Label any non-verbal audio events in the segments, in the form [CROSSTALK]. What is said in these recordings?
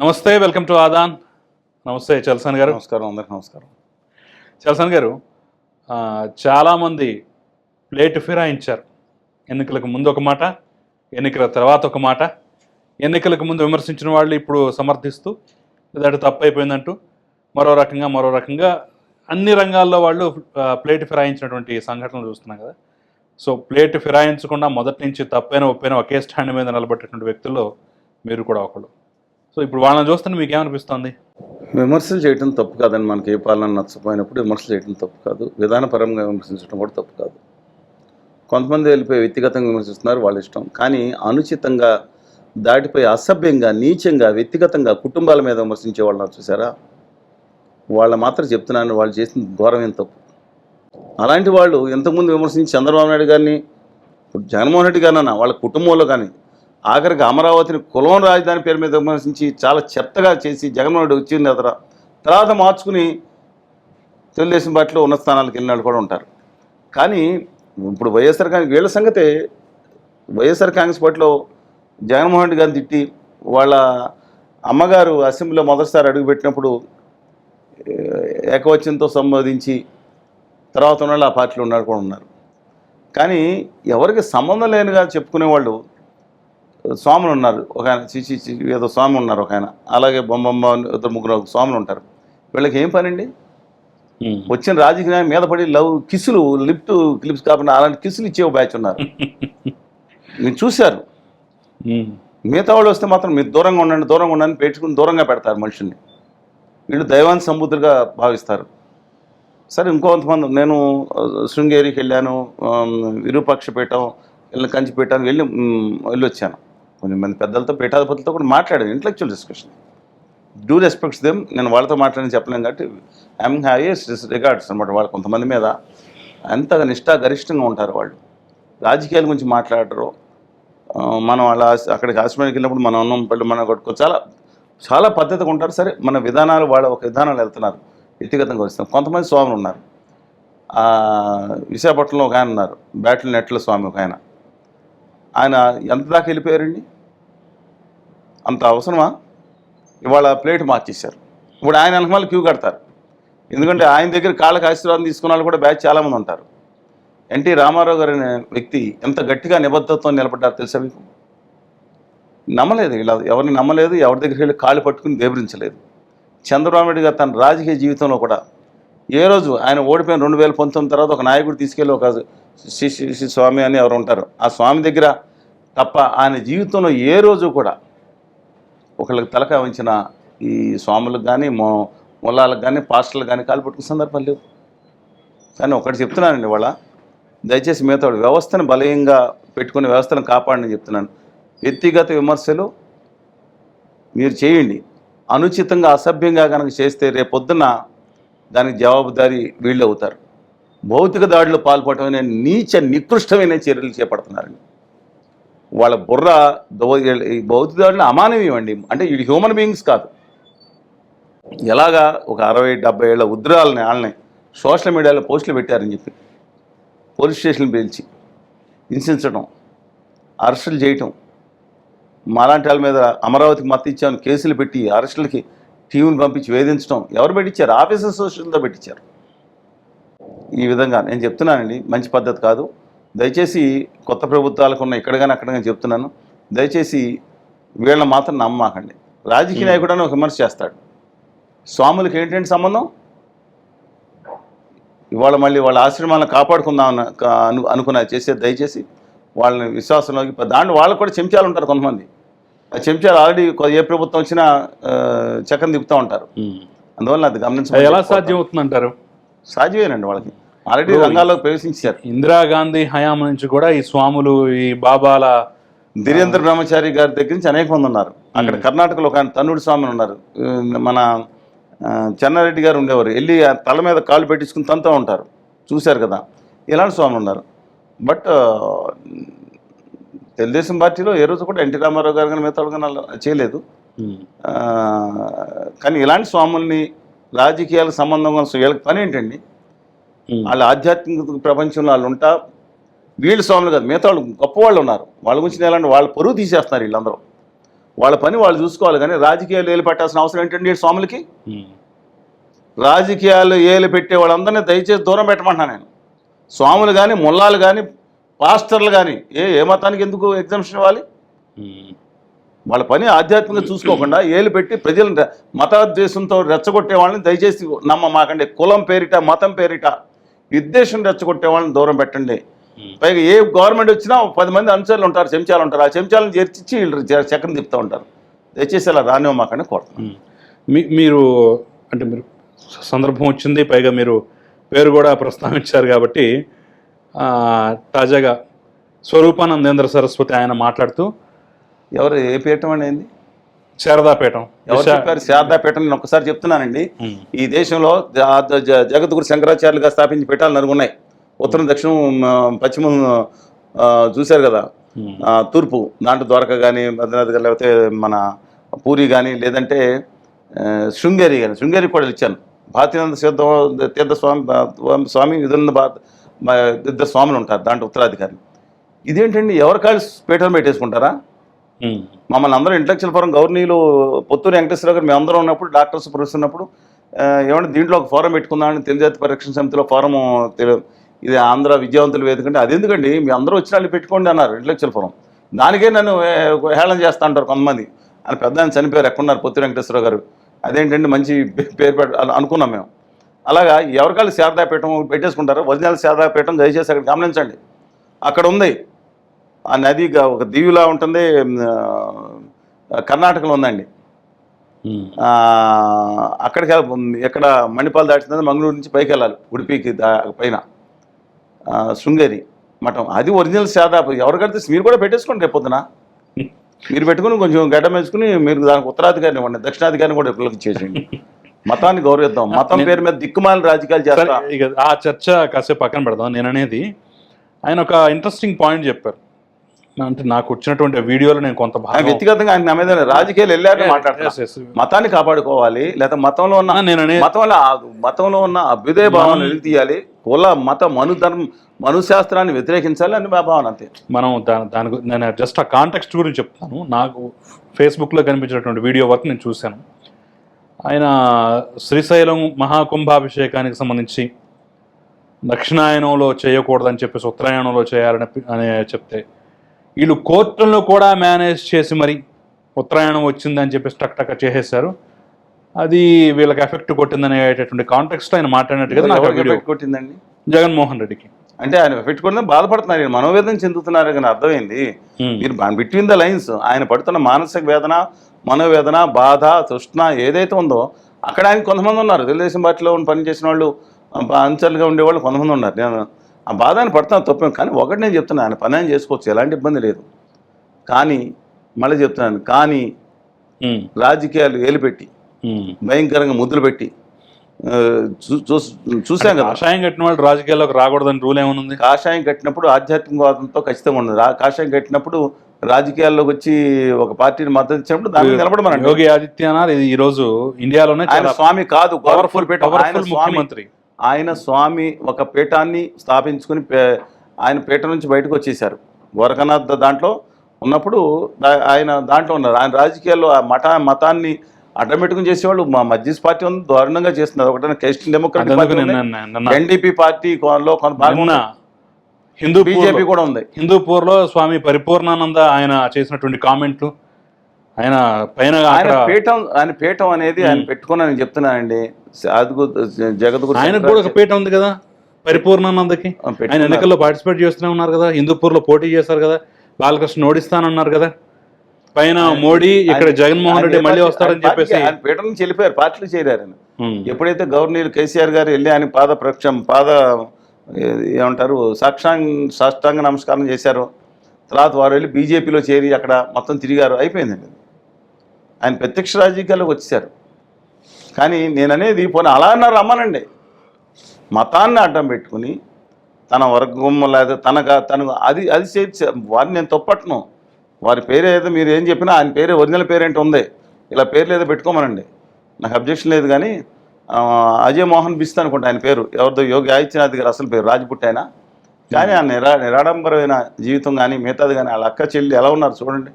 నమస్తే welcome to Aadan. నమస్తే చల్సాన్ గారు. నమస్కారం అందరికి నమస్కారం. చల్సాన్ గారు చాలామంది ప్లేట్ ఫిరాయించారు. ఎన్నికలకు ముందు ఒక మాట ఎన్నికల తర్వాత ఒక మాట. ఎన్నికలకు ముందు విమర్శించిన వాళ్ళు ఇప్పుడు సమర్థిస్తూ ఇదటి తప్పు అయిపోయిందంటూ మరో రకంగా మరో రకంగా అన్ని రంగాల్లో వాళ్ళు ప్లేట్ ఫిరాయించినటువంటి సంఘటనలు చూస్తున్నాం కదా. సో ప్లేట్ ఫిరాయించకుండా మొదటి నుంచి తప్పైన ఒప్పైన ఒకే స్టాండ్ మీద నిలబెట్టేటువంటి వ్యక్తుల్లో మీరు కూడా ఒకళ్ళు. సో ఇప్పుడు వాళ్ళని చూస్తే మీకు ఏమనిపిస్తుంది విమర్శలు చేయడం తప్పు కాదండి మనకి ఏ పాలన నచ్చపోయినప్పుడు విమర్శలు చేయడం తప్పు కాదు. విధానపరంగా విమర్శించడం కూడా తప్పు కాదు. కొంతమంది వెళ్ళిపోయి వ్యక్తిగతంగా విమర్శిస్తున్నారు వాళ్ళ ఇష్టం. కానీ అనుచితంగా దాటిపోయి అసభ్యంగా నీచంగా వ్యక్తిగతంగా కుటుంబాల మీద విమర్శించే వాళ్ళని చూసారా? వాళ్ళ మాత్రం చెప్తున్నాను వాళ్ళు చేసిన ఘోరమైన తప్పు? అలాంటి వాళ్ళు ఇంతకుముందు విమర్శించి చంద్రబాబు నాయుడు గారిని ఇప్పుడు జగన్మోహన్ రెడ్డి గారినన్నా వాళ్ళ కుటుంబంలో కానీ ఆఖరికి అమరావతిని కులం రాజధాని పేరు మీద విమర్శించి చాలా చెత్తగా చేసి జగన్మోహన్ రెడ్డి వచ్చిన తర్వాత తర్వాత మార్చుకుని తెలుగుదేశం పార్టీలో ఉన్న స్థానాలకు వెళ్ళిన వాళ్ళు కూడా ఉంటారు. కానీ ఇప్పుడు వైఎస్ఆర్ కాంగ్రెస్ వీళ్ళ సంగతే వైఎస్ఆర్ కాంగ్రెస్ పార్టీలో జగన్మోహన్ రెడ్డి గారిని తిట్టి వాళ్ళ అమ్మగారు అసెంబ్లీలో మొదటిసారి అడుగుపెట్టినప్పుడు ఏ, ఏకవచనంతో సంబోధించి తర్వాత ఉన్న వాళ్ళు ఆ పార్టీలో ఉన్నారు కూడా ఉన్నారు. కానీ ఎవరికి సంబంధం లేనిగా చెప్పుకునే వాళ్ళు స్వాములు ఉన్నారు. ఒక ఆయన చిచి చి ఏదో స్వామి ఉన్నారు ఒక ఆయన. అలాగే బొమ్మమ్మ ఇద్దరు ముగ్గురు స్వాములు ఉంటారు. వీళ్ళకి ఏం పని అండి వచ్చిన రాజకీయ మీద పడి లవ్ కిసులు లిఫ్ట్ క్లిప్స్ కాకుండా అలాంటి కిసులు ఇచ్చే బ్యాచ్ ఉన్నారు. [LAUGHS] మీరు చూశారు. మిగతా వాళ్ళు వస్తే మాత్రం మీరు దూరంగా ఉండండి దూరంగా ఉండండి పెట్టుకుని దూరంగా పెడతారు మనుషుల్ని. వీళ్ళు దైవాన్ని సంబుద్ధులుగా భావిస్తారు. సరే ఇంకొంతమంది నేను శృంగేరికి వెళ్ళాను విరూపాక్షపేటం వెళ్ళి కంచిపేటం వెళ్ళి వెళ్ళి వచ్చాను కొంచెం మంది పెద్దలతో పీఠాధిపతులతో కూడా మాట్లాడాను intellectual discussion do respects them నేను వాళ్ళతో మాట్లాడని చెప్పలేను కాబట్టి ఐఎమ్ హైయెస్ట్ రిగార్డ్స్ అనమాట వాళ్ళు కొంతమంది మీద. ఎంత నిష్ఠా గరిష్టంగా ఉంటారు వాళ్ళు. రాజకీయాల గురించి మాట్లాడరు. మనం అలా అక్కడికి ఆశ్రమానికి వెళ్ళినప్పుడు మనం అన్నం పళ్ళు మనం కొట్టుకో చాలా చాలా పద్ధతిగా ఉంటారు. సరే మన విధానాలు వాళ్ళ ఒక విధానాలు వెళ్తున్నారు. వ్యక్తిగతంగా వస్తున్నారు కొంతమంది స్వాములు ఉన్నారు. విశాఖపట్నంలో ఒక ఆయన ఉన్నారు. బ్యాటిల్ నెట్ల స్వామి ఒక ఆయన. ఆయన ఎంత దాకా వెళ్ళిపోయారండి? అంత అవసరమా? ఇవాళ ప్లేట్ మార్చేశారు. ఇప్పుడు ఆయన వెనకమాల క్యూ కడతారు. ఎందుకంటే ఆయన దగ్గర కాళ్ళకి ఆశీర్వాదం తీసుకున్న వాళ్ళు కూడా బ్యాచ్ చాలామంది ఉంటారు. ఎన్టీ రామారావు గారు అనే వ్యక్తి ఎంత గట్టిగా నిబద్ధతతో నిలబడ్డారు తెలుసా మీకు? నమ్మలేదు ఇలా ఎవరిని నమ్మలేదు ఎవరి దగ్గరికి వెళ్ళి కాళ్ళు పట్టుకుని దేవరించలేదు చంద్రబాబు నాయుడు గారు తన రాజకీయ జీవితంలో కూడా ఏ రోజు ఆయన ఓడిపోయిన రెండు వేల పంతొమ్మిది తర్వాత ఒక నాయకుడు తీసుకెళ్ళి ఒక శ్రీ శ్రీ శ్రీ స్వామి అని ఎవరు ఉంటారు. ఆ స్వామి దగ్గర తప్ప ఆయన జీవితంలో ఏ రోజు కూడా ఒకళ్ళకి తలక వంచిన ఈ స్వాములకు కానీ మో మొల్లాలకు కానీ పాస్టర్లకు కానీ కాలు పట్టుకునే సందర్భాలు లేవు. కానీ ఒకటి చెప్తున్నానండి వాళ్ళ దయచేసి మిగతా వ్యవస్థను బలంగా పెట్టుకుని వ్యవస్థను కాపాడని చెప్తున్నాను. వ్యక్తిగత విమర్శలు మీరు చేయండి. అనుచితంగా అసభ్యంగా కనుక చేస్తే రేపొద్దున దానికి జవాబుదారీ వీళ్ళు అవుతారు. భౌతిక దాడులు పాల్పడమైన నీచ నికృష్టమైన చర్యలు చేపడుతున్నారండి. వాళ్ళ బుర్ర దో ఈ భౌతిక దాడులు అమానవీయం అండి. అంటే ఇది హ్యూమన్ బీయింగ్స్ కాదు. ఎలాగా ఒక అరవై డెబ్బై ఏళ్ళ ఉద్రాలని వాళ్ళని సోషల్ మీడియాలో పోస్టులు పెట్టారని చెప్పి పోలీస్ స్టేషన్లు పీల్చి హింసించడం అరెస్టులు చేయటం మాలాంటి వాళ్ళ మీద అమరావతికి మద్దతు ఇచ్చామని కేసులు పెట్టి అరెస్టులకి టీవీని పంపించి వేధించడం ఎవరు పెట్టించారు ఆఫీసర్ అసోసియేషన్తో పెట్టించారు ఈ విధంగా నేను చెప్తున్నానండి. మంచి పద్ధతి కాదు. దయచేసి కొత్త ప్రభుత్వాలకు ఉన్న ఇక్కడ కానీ అక్కడ కానీ చెప్తున్నాను. దయచేసి వీళ్ళని మాత్రం నమ్మమాకండి రాజకీయ నాయకుడు అని ఒక విమర్శ చేస్తాడు. స్వాములకి ఏంటంటే సంబంధం? ఇవాళ మళ్ళీ వాళ్ళ ఆశ్రమాలను కాపాడుకుందాం అనుకున్నా చేసే దయచేసి వాళ్ళని విశ్వాసంలోకి దాంట్లో వాళ్ళకు కూడా చెంచాలు ఉంటారు కొంతమంది. ఆ చెంచాలు ఆల్రెడీ ఏ ప్రభుత్వం వచ్చినా చక్కని తిప్పుతూ ఉంటారు. అందువల్ల అది గమనించమని ఎలా. సాధ్యం అవుతుందంటారు? సాధ్యమేనండి వాళ్ళకి. ఆల్రెడీ రంగాల్లోకి ప్రవేశించారు. ఇందిరాగాంధీ హయాం నుంచి కూడా ఈ స్వాములు ఈ బాబాల ధీరేంద్ర బ్రహ్మచారి గారి దగ్గర నుంచి అనేక మంది ఉన్నారు. అక్కడ కర్ణాటకలో ఒక తన్నుడు స్వామి ఉన్నారు. మన చెన్నారెడ్డి గారు ఉండేవారు. వెళ్ళి ఆ తల మీద కాళ్ళు పెట్టించుకుని తంతూ ఉంటారు. చూశారు కదా. ఇలాంటి స్వాములు ఉన్నారు. బట్ తెలుగుదేశం పార్టీలో ఏ రోజు కూడా ఎన్టీ రామారావు గారు కానీ మిగతా కానీ అలా చేయలేదు. కానీ ఇలాంటి స్వాముల్ని రాజకీయాలకు సంబంధం ఉన్న వీళ్ళకి పని ఏంటండి. వాళ్ళ ఆధ్యాత్మిక ప్రపంచంలో వాళ్ళు ఉంటా. వీళ్ళు స్వాములు కాదు మిగతా వాళ్ళు గొప్ప వాళ్ళు ఉన్నారు. వాళ్ళ గురించి ఎలాంటి వాళ్ళ పరువు తీసేస్తున్నారు వీళ్ళందరూ. వాళ్ళ పని వాళ్ళు చూసుకోవాలి కానీ రాజకీయాలు ఏలు పెట్టాల్సిన అవసరం ఏంటండి స్వాములకి? రాజకీయాలు ఏలు పెట్టే వాళ్ళందరినీ దయచేసి దూరం పెట్టమంటున్నాను నేను. స్వాములు కానీ ముల్లాలు కానీ పాస్టర్లు కానీ ఏ ఏ మతానికి ఎందుకు ఎగ్జామ్షన్ ఇవ్వాలి? వాళ్ళ పని ఆధ్యాత్మికంగా చూసుకోకుండా ఏలు పెట్టి ప్రజలను మతోద్దేశంతో రెచ్చగొట్టే వాళ్ళని దయచేసి నమ్మ మాకండి కులం పేరిట మతం పేరిట విద్వేషం రెచ్చగొట్టే వాళ్ళని దూరం పెట్టండి. పైగా ఏ గవర్నమెంట్ వచ్చినా పది మంది అనుచరులు ఉంటారు చెంచాలు ఉంటారు. ఆ చెంచాలను చేర్చిచ్చి వీళ్ళు చ- చక్రం తిప్పుతూ ఉంటారు. దయచేసి అలా రానివ్వమాకండి కోరుతున్నాను. మీ మీరు అంటే మీరు సందర్భం వచ్చింది పైగా మీరు పేరు కూడా ప్రస్తావించారు కాబట్టి తాజాగా స్వరూపానందేంద్ర సరస్వతి ఆయన మాట్లాడుతూ ఎవరు ఏ పీఠం అనేది శారదాపీఠం. ఎవరు చెప్పారు? శారదాపీఠం నేను ఒకసారి చెప్తున్నానండి. ఈ దేశంలో జగద్గురు శంకరాచార్యులుగా స్థాపించిన పీఠాలు నలుగు ఉన్నాయి ఉత్తరం దక్షిణం పశ్చిమం చూశారు కదా? తూర్పు దాంట్లో ద్వారక కానీ బద్రీనాథ్ కానీ లేకపోతే మన పూరి కానీ లేదంటే శృంగేరి కానీ శృంగేరి కూడా ఇచ్చాను. భారతీనంద సిద్ధ తీర్థ స్వామి స్వామి విధున్న భారత ఇద్దరు స్వాములు ఉంటారు దాంట్లో ఉత్తరాధికారి ఇదేంటండి? ఎవరి కాళ్ళు పీఠం పెట్టేసుకుంటారా? మమ్మల్ని అందరూ ఇంటలెక్చువల్ ఫోరం గవర్నీలు పొత్తూరు వెంకటేశ్వర గారు మేము ఉన్నప్పుడు డాక్టర్స్ ప్రొఫెసర్ ఉన్నప్పుడు ఏమంటే దీంట్లో ఒక ఫోరం పెట్టుకుందామని తెలుగుజాతి పరిరక్షణ సమితిలో ఫోరం ఇది ఆంధ్ర విద్యావంతుల వేదిక అంటే అదెందుకండి మీ అందరూ వచ్చిన వాళ్ళు పెట్టుకోండి అన్నారు ఇంటలెక్చువల్ ఫోరం దానికే నన్ను హేళన చేస్తా అంటారు కొంతమంది. అని పెద్ద ఆయన చనిపోయారు ఎక్కడున్నారు పొత్తూరు వెంకటేశ్వర గారు. అదేంటండి మంచి పేరు పెట్ట అనుకున్నాం మేము. అలాగా ఎవరికాళ్ళు శారదాపీఠం పెట్టేసుకుంటారు ఒరిజినల్ శారదాపీఠం దయచేసి అక్కడ గమనించండి. అక్కడ ఉంది. ఆ నది ఒక దీవిలా ఉంటుంది కర్ణాటకలో ఉందండి. అక్కడికి ఎక్కడ మణిపాల్ దాటింది మంగళూరు నుంచి పైకి వెళ్ళాలి ఉడిపికి దా- పైన. శృంగేరి మఠం. అది ఒరిజినల్ శాదా ఎవరు కడితే మీరు కూడా పెట్టేసుకోండి రేపు పొద్దున. మీరు పెట్టుకుని కొంచెం గడ్డ వేసుకుని మీరు దానికి ఉత్తరాధికారిని ఇవ్వండి దక్షిణాధికారిని కూడా పిల్లలకి చేసేయండి. మతాన్ని గౌరవిద్దాం. మతం పేరు మీద దిక్కుమాలిన రాజకీయాలు సరే చేస్తా ఇక ఆ చర్చ కాసేపు పక్కన పెడదాం. నేను అనేది ఆయన ఒక ఇంట్రెస్టింగ్ పాయింట్ చెప్పారు. అంటే నాకు వచ్చినటువంటి వీడియోలో నేను కొంత వ్యక్తిగతంగా ఆయన నా మీద రాజకీయాలు వెళ్ళారని Yes, మాట్లాడుతున్నా. yes. మతాన్ని కాపాడుకోవాలి లేదా మతంలో ఉన్న నేను మతంలో మతంలో ఉన్న అభ్యుదయ భావన వెలికి తీయాలి? కుల మత మనుధర్మ మనుశాస్త్రాన్ని వ్యతిరేకించాలి అని మా భావన అంతే. మనం దాని దాని నేను జస్ట్ ఆ కాంటెక్స్ట్ గురించి చెప్తాను. నాకు ఫేస్బుక్లో కనిపించినటువంటి వీడియో వరకు నేను చూశాను. ఆయన శ్రీశైలం మహాకుంభాభిషేకానికి సంబంధించి దక్షిణాయనంలో చేయకూడదని చెప్పేసి ఉత్తరాయణంలో చేయాలని అని చెప్తే వీళ్ళు కోర్టులను కూడా మేనేజ్ చేసి మరి ఉత్తరాయణం వచ్చిందని చెప్పేసి టక్ టక్ చేసేసారు అది వీళ్ళకి ఎఫెక్ట్ కొట్టిందనేటటువంటి కాంటెక్స్ట్ ఆయన మాట్లాడినట్టుగా నాకు ఆ ఎవరికి వీడియో. పెట్టుకొట్టిందండి జగన్మోహన్ రెడ్డికి. అంటే ఆయన పెట్టుకుని బాధపడుతున్నారు. ఈయన మనోవేదన చెందుతున్నారు కానీ అర్థమైంది. మీరు బిట్వీన్ ద లైన్స్ ఆయన పడుతున్న మానసిక వేదన మనోవేదన బాధ తృష్ణ ఏదైతే ఉందో అక్కడ ఆయన కొంతమంది ఉన్నారు. తెలుగుదేశం పార్టీలో పనిచేసిన వాళ్ళు అంచలుగా ఉండేవాళ్ళు కొంతమంది ఉన్నారు. నేను ఆ బాధ ఆయన పడుతున్నా తప్పేం కానీ ఒకటి నేను చెప్తున్నాను ఆయన పని ఆయన చేసుకోవచ్చు ఎలాంటి ఇబ్బంది లేదు. కానీ మళ్ళీ చెప్తున్నాను కానీ రాజకీయాలు ఏలిపెట్టి. భయంకరంగా ముద్దులు పెట్టి చూస్- కదా. కషాయం కట్టిన వాళ్ళు రాజకీయాల్లోకి రాకూడదని రూల్ ఏమనుంది కాషాయం కట్టినప్పుడు ఆధ్యాత్మికవాదంతో ఖచ్చితంగా ఉండదు కాషాయం కట్టినప్పుడు రాజకీయాల్లోకి వచ్చి ఒక పార్టీని మద్దతు ఇచ్చినప్పుడు దాన్ని నిలబడమనండి. యోగి ఆదిత్యనాథ్ ఇది ఈ రోజు ఇండియాలోనే ఆయన స్వామి కాదు పవర్ఫుల్ ముఖ్యమంత్రి. ఆయన స్వామి ఒక పీఠాన్ని స్థాపించుకుని ఆయన పీఠం నుంచి బయటకు వచ్చేసారు గోరఖనాథ్ దాంట్లో ఉన్నప్పుడు ఆయన దాంట్లో ఉన్నారు. ఆయన రాజకీయాల్లో ఆ మఠ మతాన్ని అడ్డం పెట్టుకుని చేసేవాళ్ళు మా మధ్యస్ పార్టీ ఉంది దారుణంగా చేస్తున్నారు. ఒకటే Christian Democratic party NDP party లో కొంత భాగం హిందూపూర్ బీజేపీ కూడా ఉంది. హిందూపూర్లో స్వామి పరిపూర్ణానంద ఆయన చేసినటువంటి కామెంట్లు ఆయన పైన ఆయన పీఠం ఆయన పీఠం అనేది ఆయన పెట్టుకున్నా నేను చెప్తున్నానండి. అదుగు జగద్గురు ఆయనకు కూడా ఒక పీట ఉంది కదా పరిపూర్ణానందకి ఆయన పెట్టుకున్నారు. ఎన్నికల్లో పార్టిసిపేట్ చేస్తూనే ఉన్నారు కదా హిందూపూర్లో పోటీ చేశారు కదా బాలకృష్ణ ఓడిస్తానన్నారు కదా. పైన మోడీ ఇక్కడ ఆయన- జగన్మోహన్ ఆయన రెడ్డి మళ్ళీ వస్తారని ఆయన చెప్పేసి ఆయన పీఠం నుంచి వెళ్ళిపోయారు పార్టీలు చేరారు ఆయన. ఎప్పుడైతే గవర్నర్ కేసీఆర్ గారు వెళ్ళి ఆయన పాద ప్రక్షం పాద ఏమంటారు సాక్షాంగ సాష్టాంగ నమస్కారం చేశారు తర్వాత వారు వెళ్ళి బీజేపీలో చేరి అక్కడ మొత్తం తిరిగారు అయిపోయిందండి ఆయన ప్రత్యక్ష రాజకీయాల్లోకి వచ్చేసారు కానీ నేను అనేది పోనీ అలా అన్నారు రమ్మనండి. మతాన్ని అడ్డం పెట్టుకుని తన వర్గం లేదా తనగా తను అది అది చే- వారిని నేను తప్పట్ను వారి పేరు ఏదో మీరు ఏం చెప్పినా ఆయన పేరు ఒరిజినల్ పేరు ఏంటి ఉంది. ఇలా పేర్లు ఏదో పెట్టుకోమనండి. నాకు అబ్జెక్షన్ లేదు కానీ అజయ్ మోహన్ బిస్త్ అనుకుంటా ఆయన పేరు. ఎవరిదో యోగి ఆదిత్యనాథ్ గారు అసలు పేరు రాజ్పుట్ ఆయన. కానీ ఆ నిరా నిరాడంబరమైన జీవితం కానీ మిగతాది కానీ వాళ్ళ అక్క చెల్లి ఎలా ఉన్నారు చూడండి.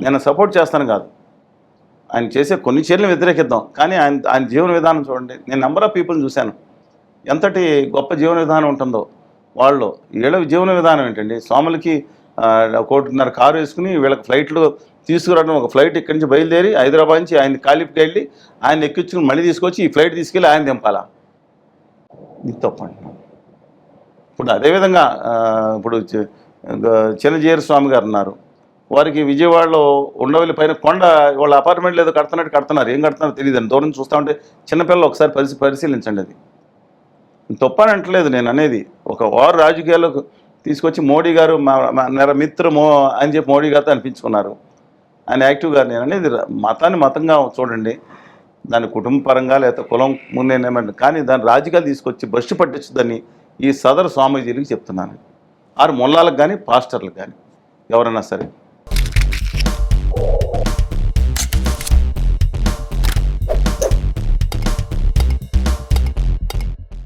నేను సపోర్ట్ చేస్తాను కాదు. ఆయన చేసే కొన్ని చర్యలు వ్యతిరేకిద్దాం. కానీ ఆయన ఆయన జీవన విధానం చూడండి. నేను నెంబర్ ఆఫ్ పీపుల్ని చూశాను. ఎంతటి గొప్ప జీవన విధానం ఉంటుందో. వాళ్ళు వీళ్ళ జీవన విధానం ఏంటండి? స్వాములకి కోటిన్నర కారు వేసుకుని వీళ్ళకి ఫ్లైట్లు తీసుకురావడం. ఒక ఫ్లైట్ ఇక్కడి నుంచి బయలుదేరి హైదరాబాద్ నుంచి ఆయన కాలిఫ్కి వెళ్ళి ఆయన ఎక్కించుకుని మళ్ళీ తీసుకొచ్చి ఈ ఫ్లైట్ తీసుకెళ్ళి ఆయన దింపాలా? ఇది తప్పండి ఇప్పుడు అదేవిధంగా ఇప్పుడు చి- చిన్నజీయర్ స్వామి గారు ఉన్నారు. వారికి విజయవాడలో ఉండవల్లి పైన కొండ వాళ్ళ అపార్ట్మెంట్లు ఏదో కడుతున్నట్టు కడుతున్నారు. ఏం కడుతున్నారో తెలియదు దూరం చూస్తూ ఉంటే చిన్నపిల్లలు ఒకసారి పరిశీ పరిశీలించండి అది. తప్పని అంటలేదు నేను అనేది. ఒక వారు రాజకీయాలకు తీసుకొచ్చి మోడీ గారు మా నెర మిత్రమో అని చెప్పి మోడీ గారితో అనిపించుకున్నారు. ఆయన యాక్టివ్గా నేను అనేది మతాన్ని మతంగా చూడండి. దాని కుటుంబ పరంగా లేకపోతే కులం ముందేనేమంటే కానీ దాని రాజకీయాలు తీసుకొచ్చి బస్సు పట్టించుదని ఈ సదరు స్వామీజీలకు చెప్తున్నాను. ఆరు మొల్లాలకు కానీ పాస్టర్లకు కానీ ఎవరైనా సరే.